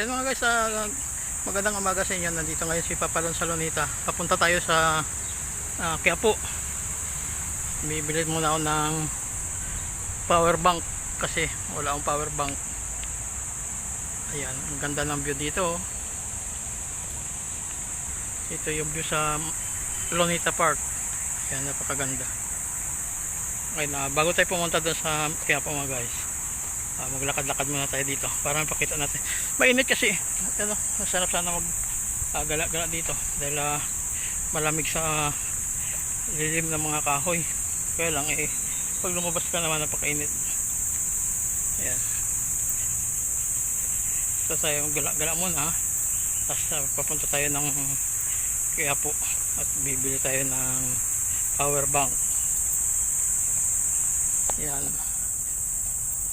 Yan mga guys, ah, magandang umaga sa inyo. Nandito ngayon si Papalon Salonita. Papunta tayo sa uh, Quiapo. Bibili muna ako ng power bank kasi wala akong power bank. Ayan, ang ganda ng view dito. oh. Ito yung view sa Lonita Park. Ayan, napakaganda. Okay na, bago tayo pumunta doon sa Quiapo mga guys. Ah, maglakad-lakad muna tayo dito para mapakita natin. Mainit kasi. Ano, masarap sana mag ah, gala-gala dito dahil ah, malamig sa lilim ng mga kahoy. Kaya lang eh pag lumabas ka naman napakainit. Ayan. So tayo gala-gala muna. Tapos ah, papunta tayo ng Quiapo at bibili tayo ng power bank. Ayan.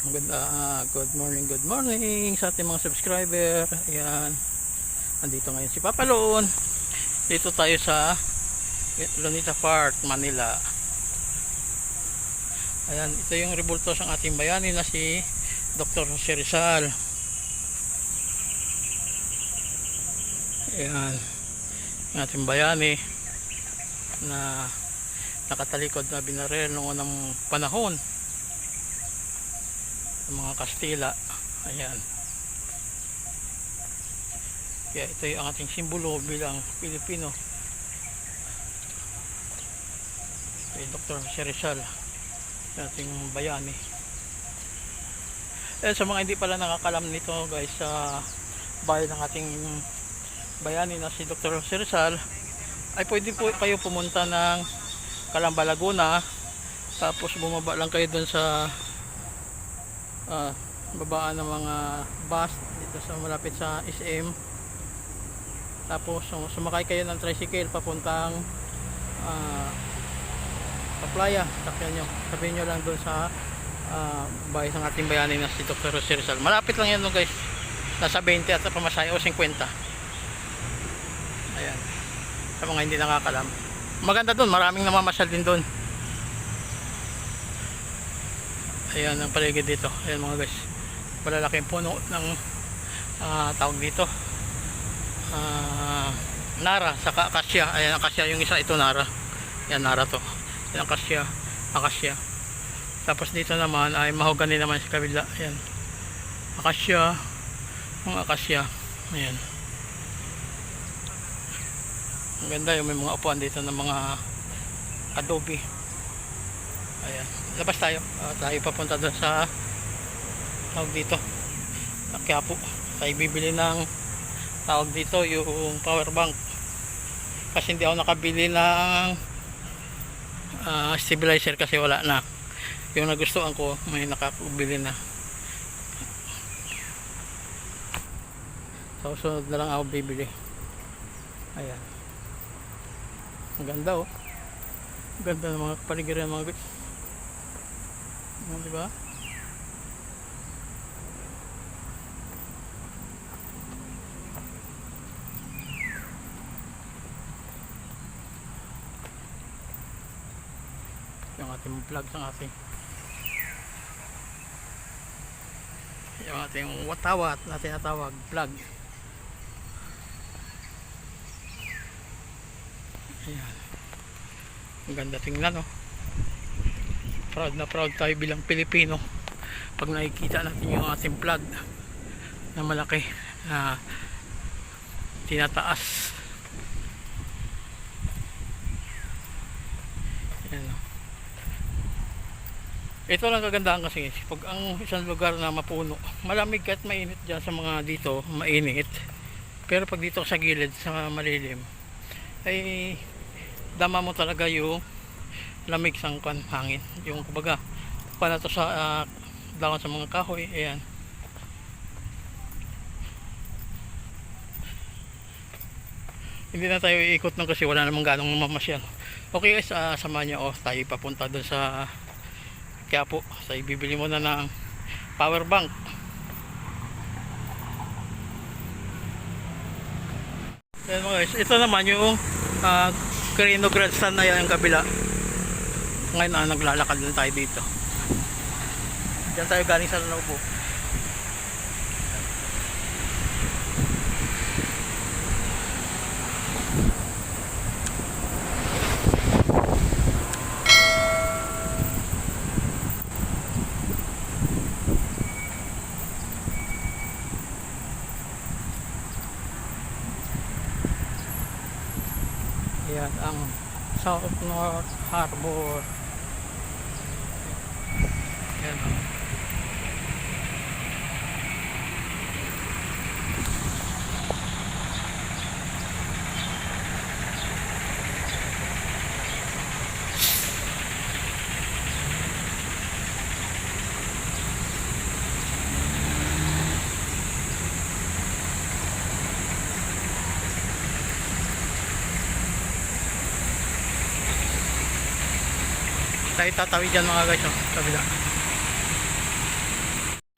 Good, ah, good morning, good morning sa ating mga subscriber. Ayan. Andito ngayon si Papaloon. Dito tayo sa Lonita Park, Manila. Ayan, ito yung rebultos ng ating bayani na si Dr. Jose Rizal. Ayan. Ang ating bayani na nakatalikod na binaril noong unang panahon ng mga Kastila ayan kaya ito yung ating simbolo bilang Pilipino kay Dr. Jose Rizal ating bayani eh sa mga hindi pala nakakalam nito guys sa bahay ng ating bayani na si Dr. Jose Rizal ay pwede po kayo pumunta ng Calamba Laguna tapos bumaba lang kayo dun sa ah, babaan ng mga bus dito sa malapit sa SM tapos sum- sumakay kayo ng tricycle papuntang ah, Paplaya. Sakyan nyo sabihin nyo lang doon sa ah, bahay ng ating bayani na si Dr. Jose Rizal. Malapit lang yan no guys. Nasa 20 at sa pamasahe o 50 ayan. Sa mga hindi nakakalam. Maganda doon maraming namamasyal din doon ayan ang paligid dito. Ayan mga guys. Malalaking puno ng ah, tawag dito. Ah, Nara saka Akasya. Ayan Akasya. Yung isa ito Nara. Ayan Nara to. Ayan Akasya. Akasya. Tapos dito naman ay mahogani naman sa kabila. Ayan. Akasya. Mga Akasya. Ayan. Ang ganda yung may mga upuan dito ng mga adobe. Ayan labas tayo. Ah, tayo papunta doon sa tawag dito sa Quiapo. Tayo bibili ng tawag dito yung power bank. Kasi hindi ako nakabili ng ah, stabilizer kasi wala na. Yung nagustuhan ko may nakakabili na. So sunod na lang ako bibili. Ayan. Ang ganda oh. Ganda ng mga paligiran mga guys ano, di yung ating vlog sa ating yung ating watawat na tinatawag vlog ayan ang ganda tingnan oh proud na proud tayo bilang Pilipino. Pag nakikita natin yung ating vlog na malaki na tinataas. Ito lang kagandahan kasi pag ang isang lugar na mapuno malamig kahit mainit dyan sa mga dito mainit. Pero pag dito sa gilid sa malilim ay dama mo talaga yung lamig sang kan hangin. Yung kumbaga paano to sa ah, dahon sa mga kahoy ayan. Hindi na tayo iikot nun kasi wala namang ganong mamasyal. Okay guys ah, samahan nyo oh, tayo papunta dun sa Quiapo. Tayo bibili muna ng power bank. Ayan mga guys, ito naman yung uh, Carino Grandstand na yan ang kabila ngayon ah, na naglalakad lang tayo dito. Dyan tayo galing sa Lanobo Yan ang South North Harbor. Ayan. oh. Tayo tatawid dyan mga guys oh, kabila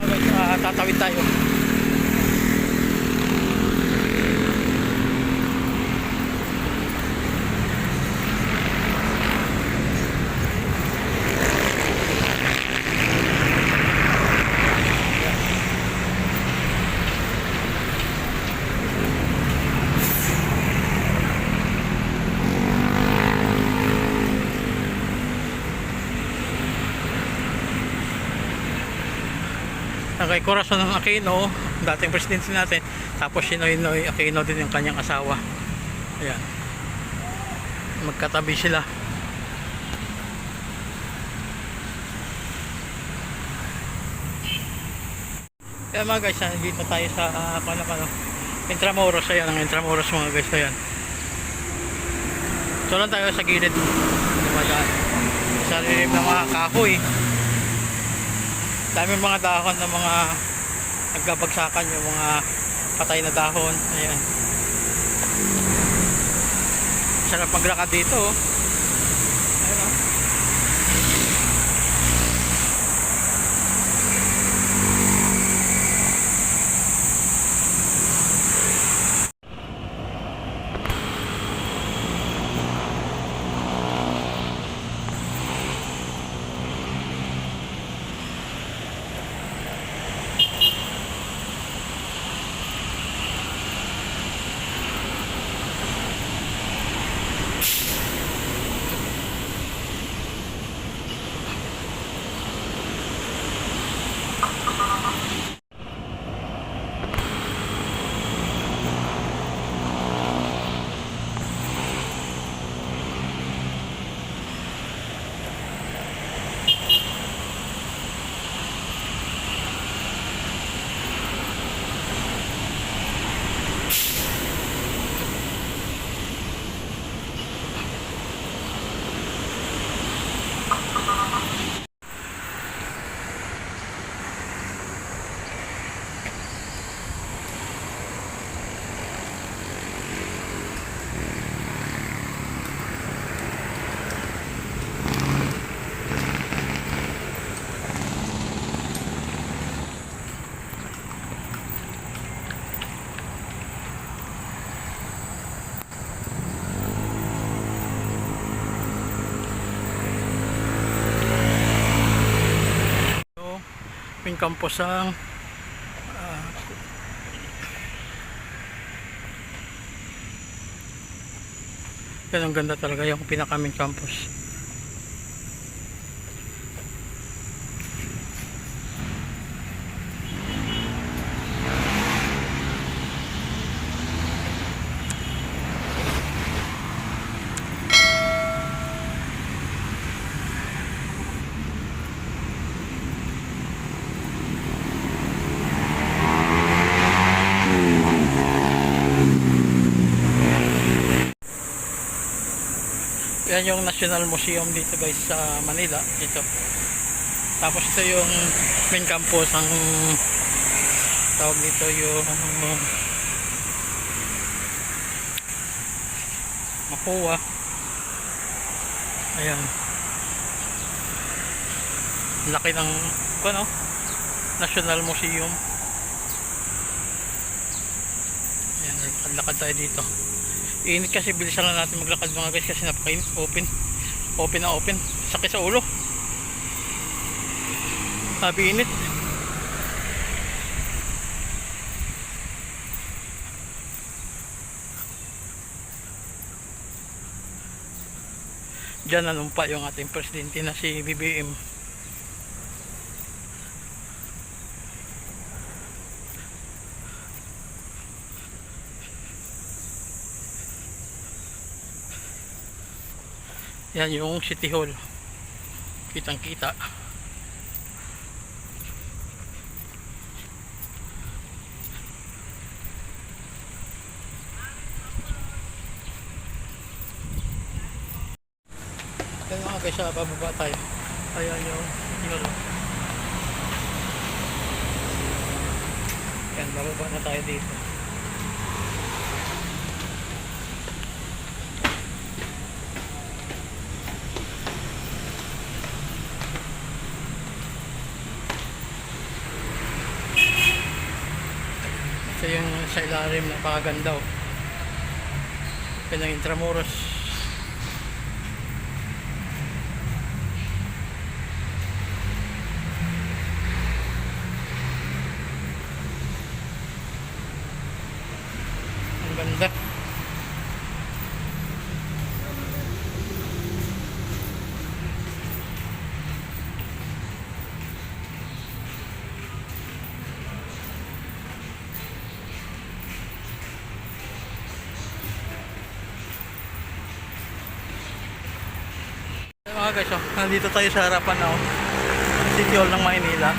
Mga guys, ah, tatawid tayo kay Corazon ng Aquino dating presidente natin tapos si Noy Noy Aquino din yung kanyang asawa ayan magkatabi sila Ayan mga guys, ah, dito tayo sa uh, ano, ano, Intramuros, ayan ang Intramuros mga guys, ayan. So lang tayo sa gilid. Dumadaan. Sa lilim mga kahoy. Dami mga dahon ng mga nagbabagsakan yung mga patay na dahon. Ayan. Sarap maglakad dito. oh. Ayan oh. So, yung campus ang ah, yan ang ganda talaga yung pinakaming campus yan yung National Museum dito guys sa Manila. Dito. Tapos ito yung main campus. Ang tawag dito yung Makuha ayan. Laki ng ano National Museum. Ayan lakad tayo dito Init kasi bilisan lang natin maglakad mga guys kasi napakainit. Open. Open na open. Sakit sa ulo. Sabi init. Diyan nanumpa yung ating presidente na si BBM. Yan yung City Hall. Kitang kita. Yan mga guys, ah, bababa tayo. Ayan yung City Hall. Yan, bababa na tayo dito. Ito yung sa ilalim napakaganda oh. Yan ang Intramuros. Ang ganda. Hey, mga guys, oh, nandito tayo sa harapan ng City Hall ng Maynila.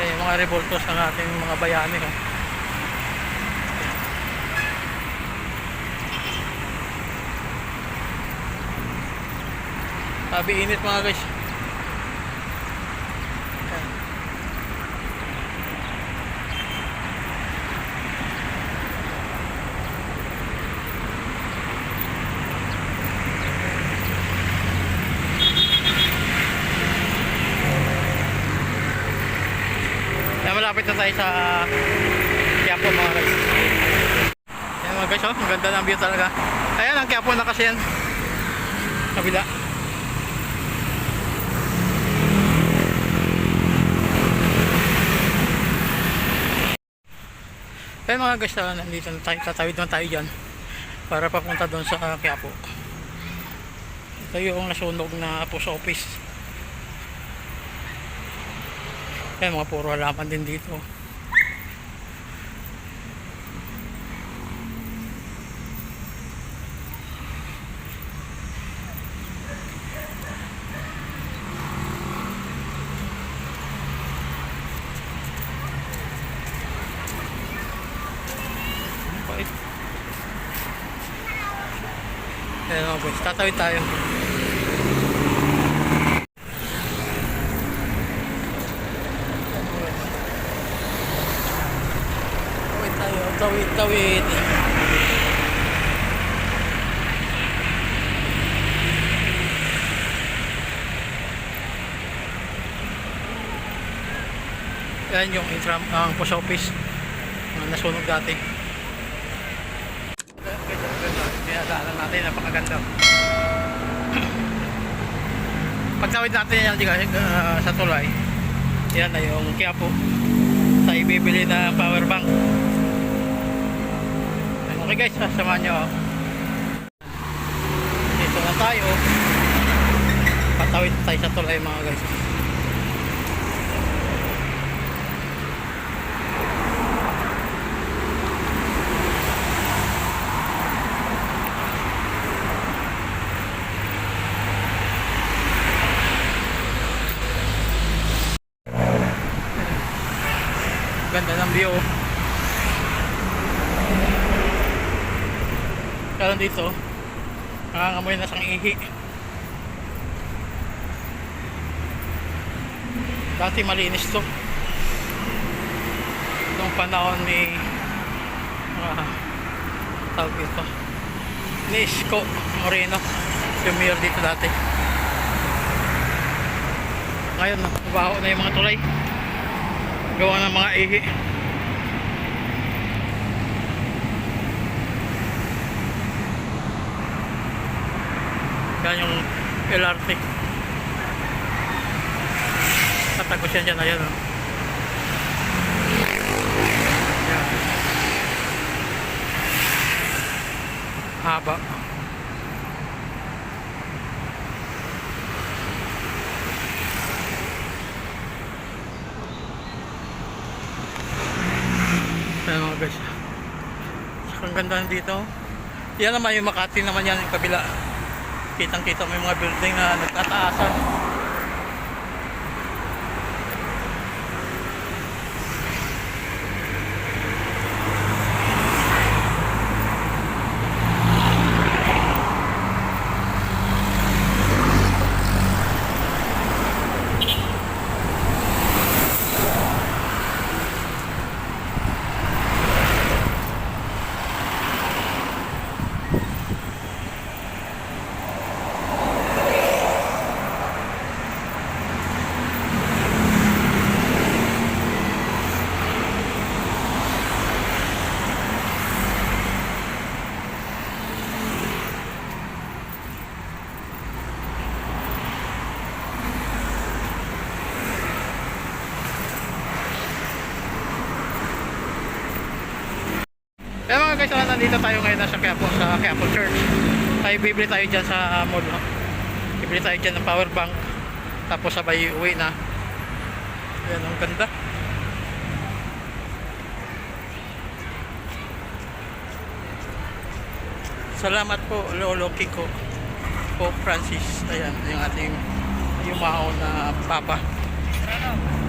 Ito yung mga revoltos ng ating mga bayani. Oh. Sabi init mga guys. Malapit na tayo sa Quiapo mga guys. Ayan mga guys, oh, ang ganda ng view talaga. Ayan, ang Quiapo na kasi yan. Kabila. Ayan mga guys, ah, nandito na tayo, tatawid na tayo dyan para papunta doon sa Quiapo. Ito yung nasunog na post office. Ayan, mga puro halaman din dito. Ayan mga boys, tatawid tayo. Tawid tayo, tawid, tawid. Yan yung intram, ang post office na nasunog dati. Pinadaanan natin, napakaganda. Pagtawid natin yan uh, sa tulay, yan na yung Quiapo sa ibibili na power bank. Okay guys, sasamahan nyo. Dito na tayo. Patawid tayo sa tulay mga guys. Ganda ng view. Kaya dito, nangangamoy na siyang ihi. Dati malinis to. Noong panahon ni ah, tawag dito. Ni Isko Moreno yung mayor dito dati. Ngayon mabaho na yung mga tulay. Gawa ng mga ihi Yan yung LRT. Tatagos yan dyan, ayan oh. Yan. Haba. Ayan mga guys. Ang ganda dito. Yan naman yung Makati naman yan yung kabila. Kitang kita yung mga building na nagtataasan. Kaya mga guys, ah, nandito tayo ngayon sa Quiapo, sa Quiapo Church. Tayo bibili tayo dyan sa mall. No? Bibili tayo dyan ng power bank. Tapos sabay uwi na. Ayan, ang ganda. Salamat po, Lolo Kiko. Pope Francis. Ayan, yung ating yumao na papa. Yan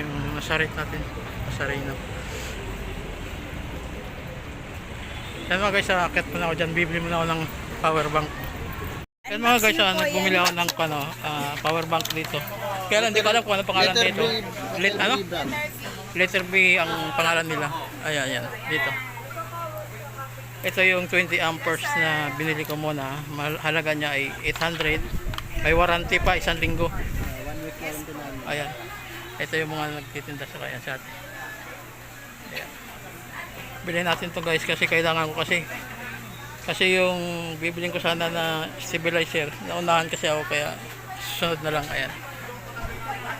yung nasarit natin. Nasaray na. Yan mga guys, akit muna ako dyan. Bibili muna ako ng power bank. Yan mga guys, ah, nagbumili ako ng ano, ah, power bank dito. Kaya lang, hindi ko alam kung ano pangalan Letter dito. B, Let, ano? Letter B ang pangalan nila. Ayan, ayan. Dito. Ito yung 20 amperes na binili ko muna. Halaga niya ay 800. May warranty pa, isang linggo. Ah. Ayan. Ito yung mga nagtitinda sa kaya sa atin. Ayan. Bilhin natin to guys kasi kailangan ko kasi kasi yung bibilin ko sana na stabilizer naunahan kasi ako kaya susunod na lang ayan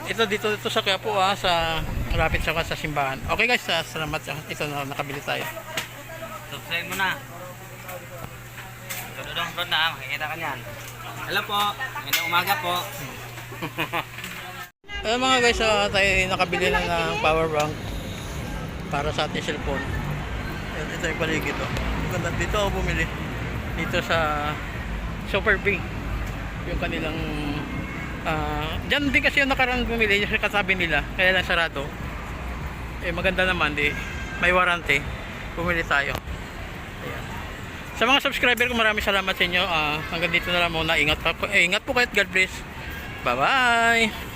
ito dito dito sa Quiapo ah sa malapit sa sa simbahan okay guys ah, salamat ah. ito na nakabili tayo Subscribe mo na. Tudong bro na, makikita ka niyan. Hello po, ngayong umaga po. Ayan mga guys, ah, tayo ay nakabili na ng power bank para sa ating cellphone. Ayan, ito yung paligid. Oh. Ganda. Dito ako bumili. Dito sa Super B. Yung kanilang... ah Diyan din kasi yung nakaraan bumili yung katabi nila. Kaya lang sarado. Eh maganda naman. Di, may warranty. Bumili tayo. Ayan. Sa mga subscriber ko maraming salamat sa inyo. Ah, hanggang dito na lang muna. Ingat, pa, po- eh, ingat po kayo at God bless. Bye-bye!